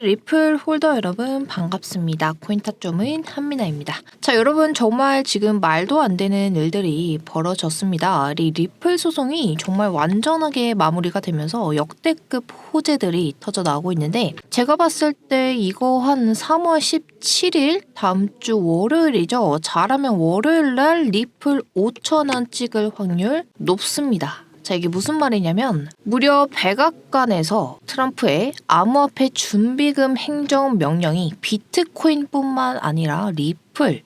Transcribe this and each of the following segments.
리플 홀더 여러분 반갑습니다. 코인타점은 한미나입니다. 자 여러분 정말 지금 말도 안 되는 일들이 벌어졌습니다. 이 리플 소송이 정말 완전하게 마무리가 되면서 역대급 호재들이 터져 나오고 있는데 제가 봤을 때 이거 한 3월 17일 다음 주 월요일이죠. 잘하면 월요일 날 리플 5천 원 찍을 확률 높습니다. 자, 이게 무슨 말이냐면 무려 백악관에서 트럼프의 암호화폐 준비금 행정 명령이 비트코인뿐만 아니라 리플,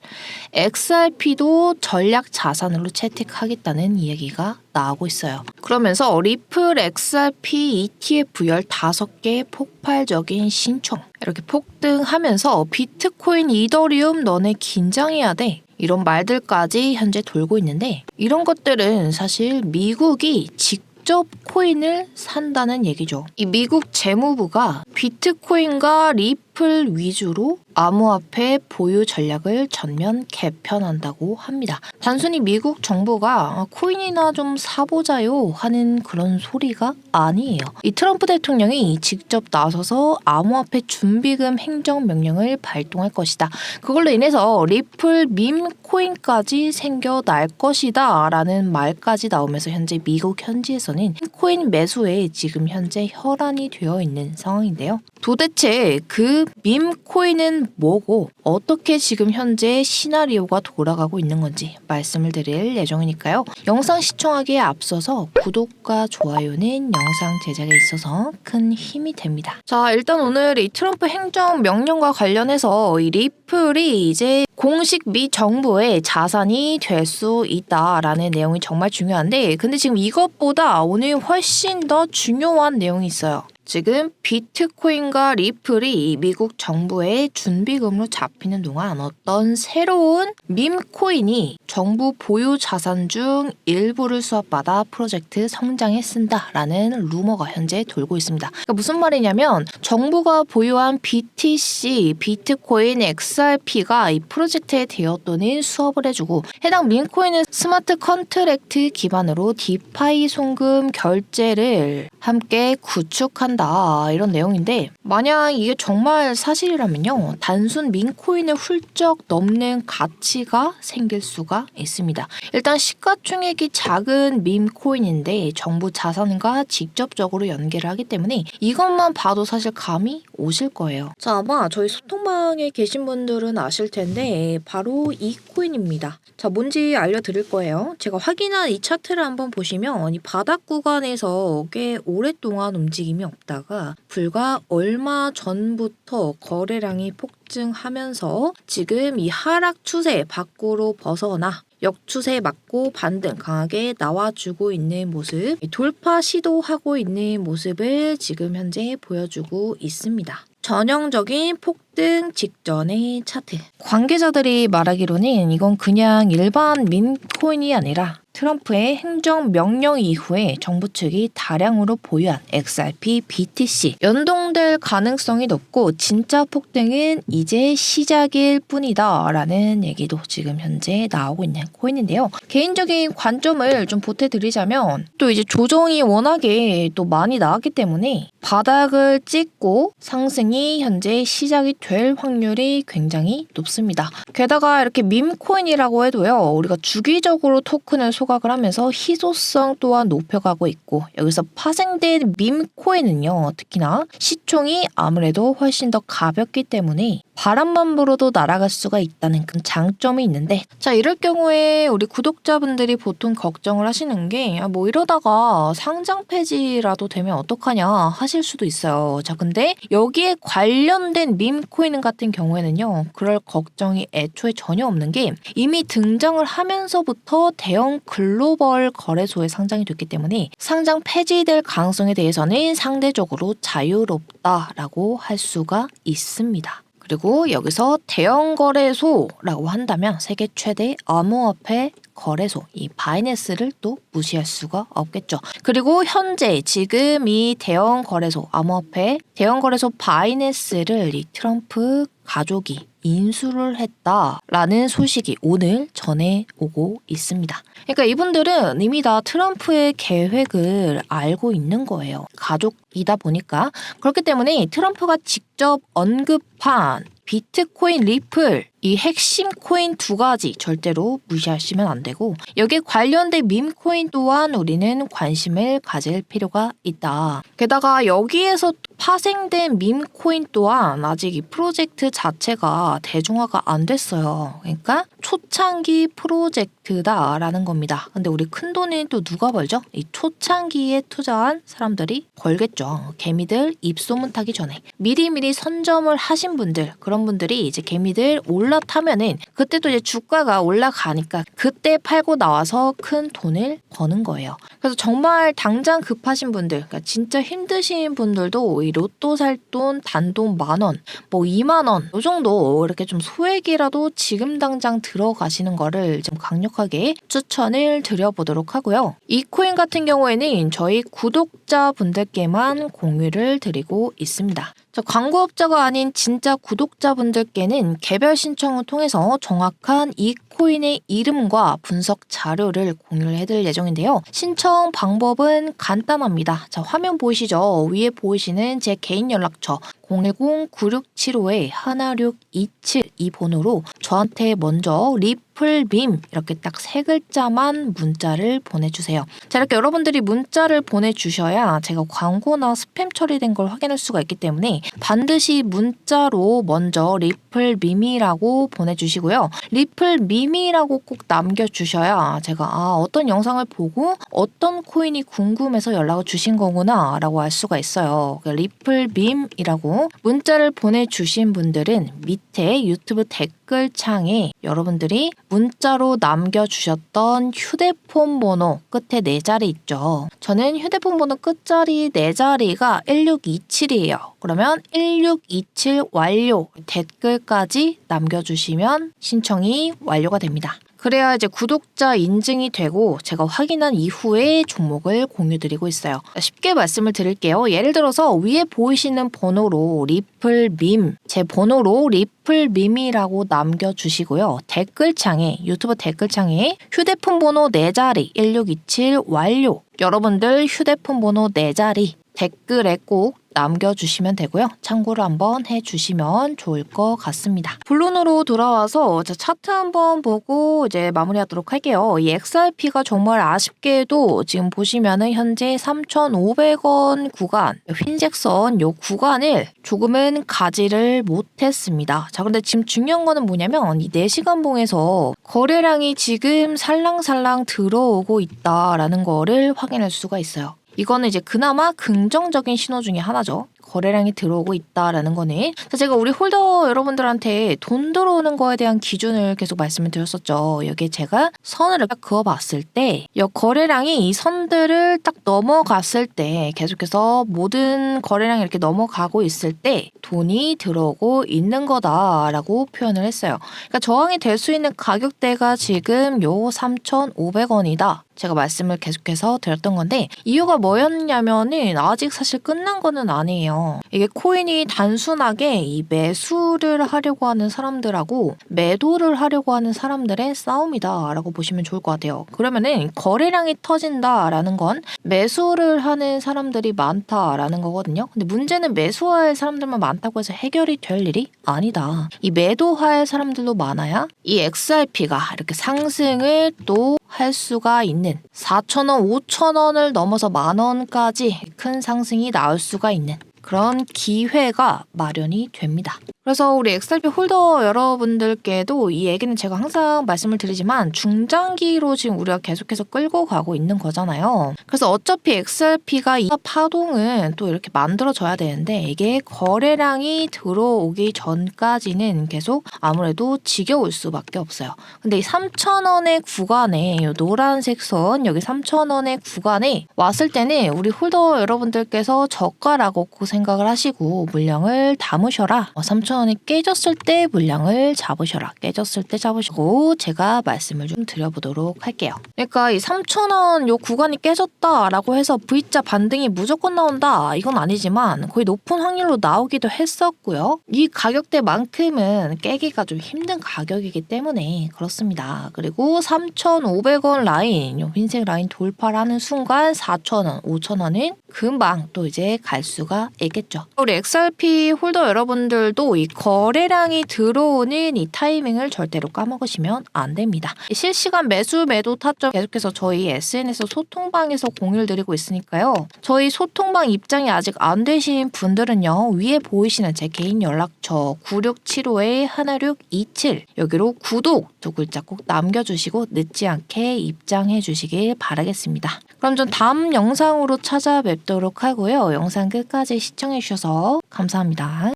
XRP도 전략 자산으로 채택하겠다는 이야기가 나오고 있어요. 그러면서 리플 XRP ETF 15개 폭발적인 신청 이렇게 폭등하면서 비트코인 이더리움 너네 긴장해야 돼. 이런 말들까지 현재 돌고 있는데 이런 것들은 사실 미국이 직 접 코인을 산다는 얘기죠. 이 미국 재무부가 비트코인과 리플 위주로 암호화폐 보유 전략을 전면 개편한다고 합니다. 단순히 미국 정부가 코인이나 좀 사보자요 하는 그런 소리가 아니에요. 이 트럼프 대통령이 직접 나서서 암호화폐 준비금 행정 명령을 발동할 것이다. 그걸로 인해서 리플 밈 코인까지 생겨날 것이다 라는 말까지 나오면서 현재 미국 현지에서 는 코인 매수에 지금 현재 혈안이 되어 있는 상황인데요. 도대체 그 밈 코인은 뭐고 어떻게 지금 현재 시나리오가 돌아가고 있는 건지 말씀을 드릴 예정이니까요. 영상 시청하기에 앞서서 구독과 좋아요는 영상 제작에 있어서 큰 힘이 됩니다. 자, 일단 오늘 이 트럼프 행정 명령과 관련해서 이 리플이 이제 공식 미 정부의 자산이 될 수 있다라는 내용이 정말 중요한데 근데 지금 이것보다 오늘 훨씬 더 중요한 내용이 있어요. 지금 비트코인과 리플이 미국 정부의 준비금으로 잡히는 동안 어떤 새로운 밈코인이 정부 보유 자산 중 일부를 수합받아 프로젝트 성장에 쓴다라는 루머가 현재 돌고 있습니다. 그러니까 무슨 말이냐면 정부가 보유한 BTC, 비트코인, XRP가 이 프로젝트에 대여 또는 수업을 해주고 해당 밈코인은 스마트 컨트랙트 기반으로 디파이 송금 결제를 함께 구축한 다 이런 내용인데 만약 이게 정말 사실이라면요 단순 민코인을 훌쩍 넘는 가치가 생길 수가 있습니다. 일단 시가총액이 작은 밈코인인데 정부 자산과 직접적으로 연계를 하기 때문에 이것만 봐도 사실 감이 오실 거예요. 자 아마 저희 소통방에 계신 분들은 아실 텐데 바로 이 코인입니다. 자 뭔지 알려드릴 거예요. 제가 확인한 이 차트를 한번 보시면 이 바닥 구간에서 꽤 오랫동안 움직임이 없다가 불과 얼마 전부터 거래량이 폭증하면서 지금 이 하락 추세 밖으로 벗어나 역추세 맞고 반등 강하게 나와주고 있는 모습, 돌파 시도하고 있는 모습을 지금 현재 보여주고 있습니다. 전형적인 폭 등 직전의 차트. 관계자들이 말하기로는 이건 그냥 일반 민코인이 아니라 트럼프의 행정 명령 이후에 정부 측이 다량으로 보유한 XRP, BTC 연동될 가능성이 높고 진짜 폭등은 이제 시작일 뿐이다라는 얘기도 지금 현재 나오고 있는 코인인데요. 개인적인 관점을 좀 보태드리자면 또 이제 조정이 워낙에 또 많이 나왔기 때문에 바닥을 찍고 상승이 현재 시작이 될 확률이 굉장히 높습니다. 게다가 이렇게 밈코인이라고 해도요. 우리가 주기적으로 토큰을 소각을 하면서 희소성 또한 높여가고 있고 여기서 파생된 밈코인은요. 특히나 시총이 아무래도 훨씬 더 가볍기 때문에 바람만 불어도 날아갈 수가 있다는 그 장점이 있는데 자 이럴 경우에 우리 구독자분들이 보통 걱정을 하시는 게 뭐 이러다가 상장 폐지라도 되면 어떡하냐 하실 수도 있어요. 자 근데 여기에 관련된 밈코인 같은 경우에는요 그럴 걱정이 애초에 전혀 없는 게 이미 등장을 하면서부터 대형 글로벌 거래소에 상장이 됐기 때문에 상장 폐지될 가능성에 대해서는 상대적으로 자유롭다라고 할 수가 있습니다. 그리고 여기서 대형 거래소라고 한다면 세계 최대 암호화폐 거래소 이 바이낸스를 또 무시할 수가 없겠죠. 그리고 현재 지금 이 대형 거래소 암호화폐 대형 거래소 바이낸스를 이 트럼프 가족이 인수를 했다라는 소식이 오늘 전해 오고 있습니다. 그러니까 이분들은 이미 다 트럼프의 계획을 알고 있는 거예요. 가족이다 보니까. 그렇기 때문에 트럼프가 직접 언급한 비트코인 리플 이 핵심 코인 두 가지 절대로 무시하시면 안 되고 여기에 관련된 밈코인 또한 우리는 관심을 가질 필요가 있다. 게다가 여기에서 파생된 밈코인 또한 아직 이 프로젝트 자체가 대중화가 안 됐어요. 그러니까 초창기 프로젝트 다라는 겁니다. 근데 우리 큰 돈은 또 누가 벌죠? 이 초창기에 투자한 사람들이 벌겠죠. 개미들 입소문 타기 전에 미리미리 선점을 하신 분들 그런 분들이 이제 개미들 올라타면은 그때 또 이제 주가가 올라가니까 그때 팔고 나와서 큰 돈을 버는 거예요. 그래서 정말 당장 급하신 분들, 그러니까 진짜 힘드신 분들도 이 로또 살 돈 단돈 만 원, 뭐 2만 원, 이 정도 이렇게 좀 소액이라도 지금 당장 들어가시는 거를 좀 강력 하게 추천을 드려보도록 하고요. 이 코인 같은 경우에는 저희 구독자분들께만 공유를 드리고 있습니다. 저 광고업자가 아닌 진짜 구독자분들께는 개별 신청을 통해서 정확한 이 코인의 이름과 분석 자료를 공유를 해드릴 예정인데요. 신청 방법은 간단합니다. 자, 화면 보이시죠? 위에 보이시는 제 개인 연락처 010-9675-1627 이 번호로 저한테 먼저 리플빔 이렇게 딱 세 글자만 문자를 보내주세요. 자, 이렇게 여러분들이 문자를 보내주셔야 제가 광고나 스팸 처리된 걸 확인할 수가 있기 때문에 반드시 문자로 먼저 리플밈이라고 보내주시고요. 리플밈이라고 꼭 남겨주셔야 제가 아, 어떤 영상을 보고 어떤 코인이 궁금해서 연락을 주신 거구나 라고 알 수가 있어요. 리플빔이라고 문자를 보내주신 분들은 밑에 유튜브 댓글 창에 여러분들이 문자로 남겨주셨던 휴대폰 번호 끝에 네 자리 있죠. 저는 휴대폰 번호 끝자리 네 자리가 1627이에요. 그러면 1627 완료 댓글까지 남겨주시면 신청이 완료가 됩니다. 그래야 이제 구독자 인증이 되고 제가 확인한 이후에 종목을 공유드리고 있어요. 쉽게 말씀을 드릴게요. 예를 들어서 위에 보이시는 번호로 리플밈 제 번호로 리플밈이라고 남겨주시고요. 댓글창에 유튜브 댓글창에 휴대폰 번호 4자리 1627 완료 여러분들 휴대폰 번호 4자리 댓글에 꼭 남겨주시면 되고요. 참고를 한번 해주시면 좋을 것 같습니다. 본론으로 돌아와서 자, 차트 한번 보고 이제 마무리하도록 할게요. 이 XRP가 정말 아쉽게도 지금 보시면은 현재 3,500원 구간 흰색선 요 구간을 조금은 가지를 못했습니다. 자, 근데 지금 중요한 거는 뭐냐면 이 4시간 봉에서 거래량이 지금 살랑살랑 들어오고 있다라는 거를 확인할 수가 있어요. 이거는 이제 그나마 긍정적인 신호 중에 하나죠. 거래량이 들어오고 있다라는 거는 자, 제가 우리 홀더 여러분들한테 돈 들어오는 거에 대한 기준을 계속 말씀을 드렸었죠. 여기에 제가 선을 딱 그어봤을 때, 이 거래량이 이 선들을 딱 넘어갔을 때, 계속해서 모든 거래량이 이렇게 넘어가고 있을 때 돈이 들어오고 있는 거다라고 표현을 했어요. 그러니까 저항이 될 수 있는 가격대가 지금 요 3,500원이다. 제가 말씀을 계속해서 드렸던 건데 이유가 뭐였냐면은 아직 사실 끝난 거는 아니에요. 이게 코인이 단순하게 이 매수를 하려고 하는 사람들하고 매도를 하려고 하는 사람들의 싸움이다라고 보시면 좋을 것 같아요. 그러면은 거래량이 터진다라는 건 매수를 하는 사람들이 많다라는 거거든요. 근데 문제는 매수할 사람들만 많다고 해서 해결이 될 일이 아니다. 이 매도할 사람들도 많아야 이 XRP가 이렇게 상승을 또 할 수가 있는 4,000원, 5,000원을 넘어서 만 원까지 큰 상승이 나올 수가 있는 그런 기회가 마련이 됩니다. 그래서 우리 XRP 홀더 여러분들께도 이 얘기는 제가 항상 말씀을 드리지만 중장기로 지금 우리가 계속해서 끌고 가고 있는 거잖아요. 그래서 어차피 XRP가 이 파동은 또 이렇게 만들어져야 되는데 이게 거래량이 들어오기 전까지는 계속 아무래도 지겨울 수밖에 없어요. 근데 이 3,000원의 구간에 이 노란색 선 여기 3,000원의 구간에 왔을 때는 우리 홀더 여러분들께서 저가라고 생각을 하시고 물량을 담으셔라. 3,000원 3,000원이 깨졌을 때 물량을 잡으셔라. 깨졌을 때 잡으시고 제가 말씀을 좀 드려보도록 할게요. 그러니까 이 3,000원 요 구간이 깨졌다라고 해서 V자 반등이 무조건 나온다. 이건 아니지만 거의 높은 확률로 나오기도 했었고요. 이 가격대만큼은 깨기가 좀 힘든 가격이기 때문에 그렇습니다. 그리고 3,500원 라인, 요 흰색 라인 돌파를 하는 순간 4,000원, 5,000원은 금방 또 이제 갈 수가 있겠죠. 우리 XRP 홀더 여러분들도 이 거래량이 들어오는 이 타이밍을 절대로 까먹으시면 안 됩니다. 이 실시간 매수 매도 타점 계속해서 저희 SNS 소통방에서 공유를 드리고 있으니까요. 저희 소통방 입장이 아직 안 되신 분들은요. 위에 보이시는 제 개인 연락처 9675의 1627 여기로 구독 두 글자 꼭 남겨주시고 늦지 않게 입장해 주시길 바라겠습니다. 그럼 전 다음 영상으로 찾아뵙 도록 하고요. 영상 끝까지 시청해 주셔서 감사합니다.